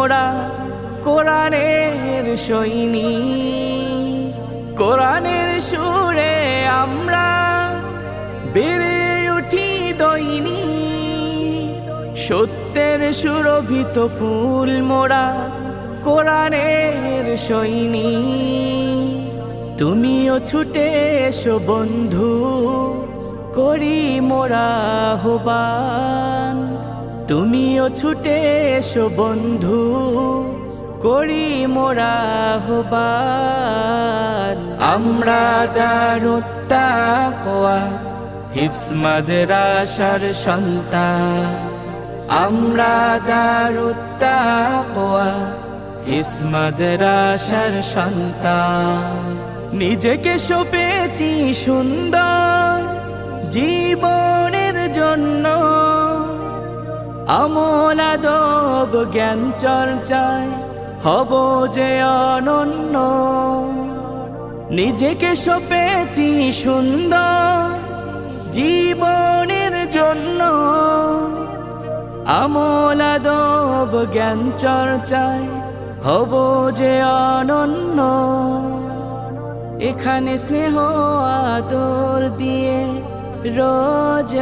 মোরা কোরআনের সৈনী। কোরআনের সুরে আমরা বেড়ে উঠি দৈনি। সত্যের সুরভিত ফুল মোরা কোরআনের সৈনী। তুমিও ছুটে এসো বন্ধু, করি মোরা আহ্বান। তুমিও ছুটে এসো বন্ধু, করি মোরা আহ্বান। আমরা দারুত্তা কোয়া হিপস মাদ্রাসার সন্তান। আমরা দারুত্তা কোয়া হিপস মাদ্রাসার সন্তান। নিজেকে সপেছি সুন্দর জীবনের আমল আদব, জ্ঞান চর্চায় হব যে অনন্য। নিজেকে সপেছি সুন্দর জীবনের জন্য। আমল আদব, জ্ঞান চর্চায় হব যে অনন্য। এখানে স্নেহ আদর দিয়ে রোজ